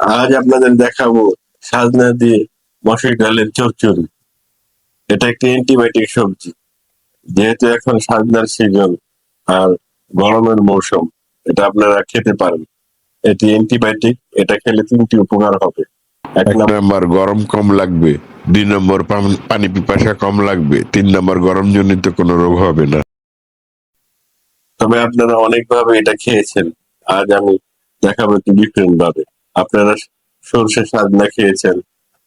আজ আপনাদের দেখাবো সাজনা দিয়ে মসুর ডালের চচ্চড়ি। এটা একটি অ্যান্টিবায়োটিক সবজি। যেহেতু এখন সাজনার সিজন আর গরমের মৌসুম এটা আপনারা খেতে পারেন। এটি অ্যান্টিবায়োটিক এটা খেলে তিনটি উপকার হবে। এক নম্বর গরম কম লাগবে। দুই নম্বর পানি পিপাসা কম লাগবে। তিন নম্বর গরম জনিত কোনো রোগ হবে না। তবে আপনারা অনেকভাবে এটা খেয়েছেন। আজ আমি দেখাবো একটু ডিফারেন্ট ভাবে। আপনারা সরষে সাজনা খেয়েছেন,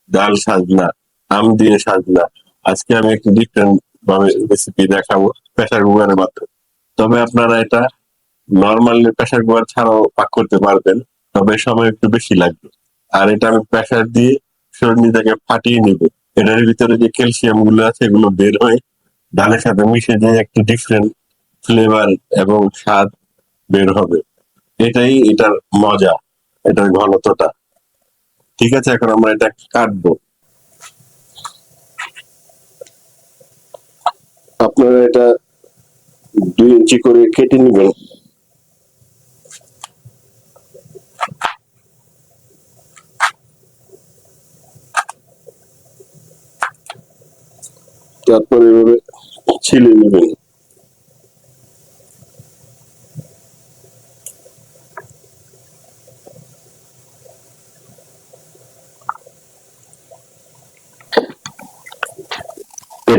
ডাল সাজনা, আম দিয়ে সাজনা। আজকে আমি একটু ডিফারেন্ট ভাবে রেসিপি দেখাবো প্রেসার কুকারের মাধ্যমে তবে আপনারা এটা নর্মালি প্রেসার কুকার ছাড়াও পাক করতে পারবেন, তবে সময় একটু বেশি লাগবে। আর এটা আমি প্রেসার দিয়ে থেকে ফাটিয়ে নিব। এটার ভিতরে যে ক্যালসিয়ামগুলো আছে, এগুলো বের হয়ে ডালের সাথে মিশে যে একটু ডিফারেন্ট ফ্লেভার এবং স্বাদ বের হবে। এটাই এটার মজা। এটার ঘনত্বটা। ঠিক আছে, এখন আমরা এটা কাটবো। আপনারা এটা দুই ইঞ্চি করে কেটে নেবেন। তারপরে এভাবে ছিলে নেবেন।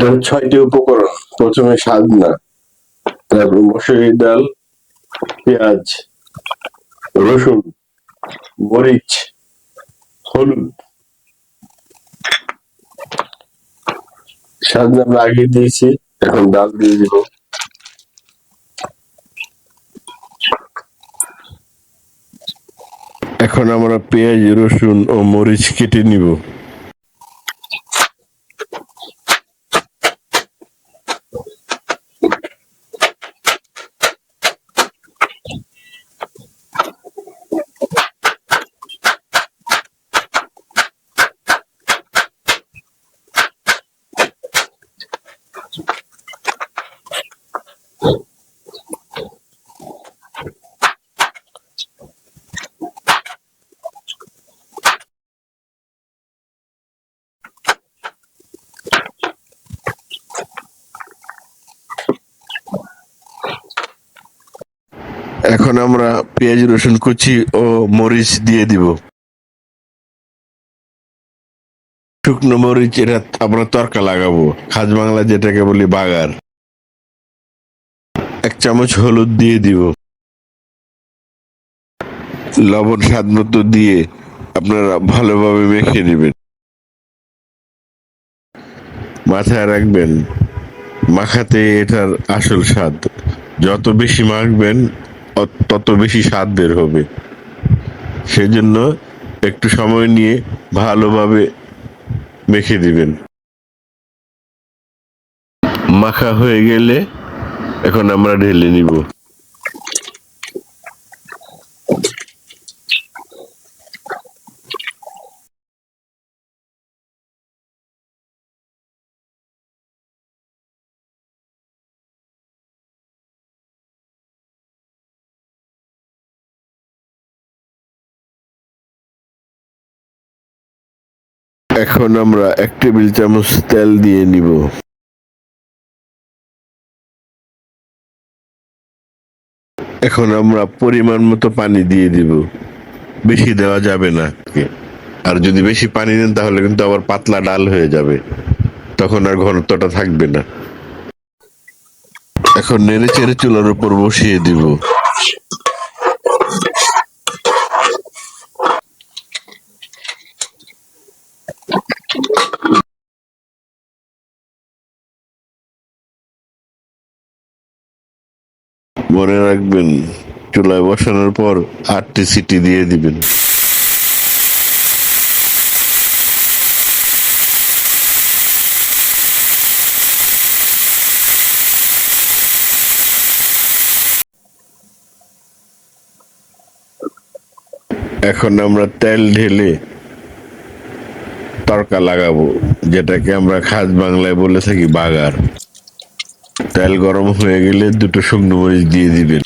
এটার ছয়টি উপকরণ। প্রথমে সাজনা, তারপর মসুরির ডাল, পেঁয়াজ, রসুন, মরিচ, হলুদ। সাজনা আমরা আগে দিয়েছি, এখন ডাল দিয়ে দিব। এখন আমরা পেঁয়াজ, রসুন ও মরিচ কেটে নিব। এখন আমরা পেঁয়াজ, রসুন, কুচি ও মরিচ দিয়ে দিব। শুকনো মরিচ, এটা আমরা তরকা লাগাবো। খাজ বাংলা যেটাকে বলি বাগার। এক চামচ হলুদ দিয়ে দিব। লবণ স্বাদ মতো দিয়ে আপনারা ভালোভাবে মেখে নেবেন। মাথায় রাখবেন, মাখাতে এটার আসল স্বাদ। যত বেশি মাখবেন তত বেশি স্বাদ বের হবে। সেজন্য একটু সময় নিয়ে ভালোভাবে মেখে দিবেন। মাখা হয়ে গেলে এখন আমরা ঢেলে নিব। এখন আমরা এক টেবিল চামচ তেল দিয়ে নিব। এখন আমরা পরিমাণ মতো পানি দিয়ে দিব। বেশি দেওয়া যাবে না আর যদি বেশি পানি দেন তাহলে কিন্তু আবার পাতলা ডাল হয়ে যাবে। তখন আর ঘনত্বটা থাকবে না। এখন নেড়ে চেড়ে চুলার উপর বসিয়ে দিব। মনে রাখবেন, চুলায় বসানোর পর আটটি সিটি দিয়ে দিবেন। এখন আমরা তেল ঢেলে তড়কা লাগাবো, যেটাকে আমরা খাস বাংলায় বলে থাকি বাগার। তেল গরম হয়ে গেলে দুটো শুকনো মরিচ দিয়ে দিবেন।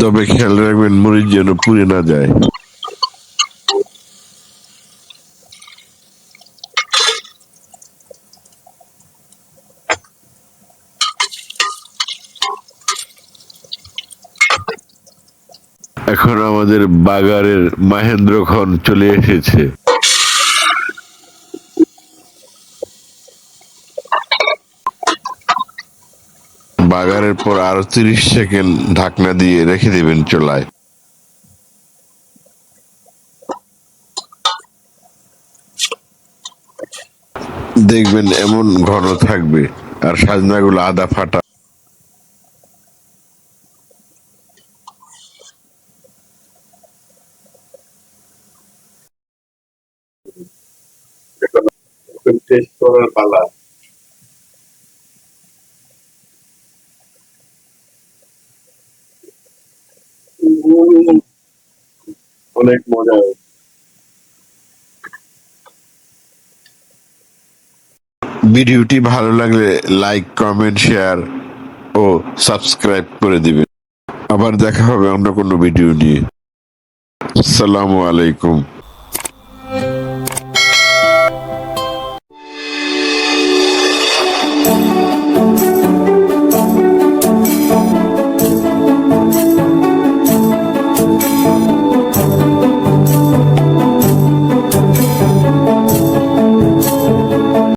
তবে খেয়াল রাখবেন মরিচ যেন পুড়ে না যায়। এখন আমাদের বাগারের মাহেন্দ্র খন চলে এসেছে। বাগারের পর আরও তিরিশ সেকেন্ড ঢাকনা দিয়ে রেখে দেবেন চুলায়। দেখবেন এমন ঘন থাকবে, আর সাজনাগুলো আদা ফাটা। টেস্ট করার পালা। অনেক মজা ভিডিওটি ভালো লাগলে লাইক, কমেন্ট, শেয়ার ও সাবস্ক্রাইব করে দিবেন। আবার দেখা হবে অন্য কোনো ভিডিও নিয়ে। আসসালামু আলাইকুম।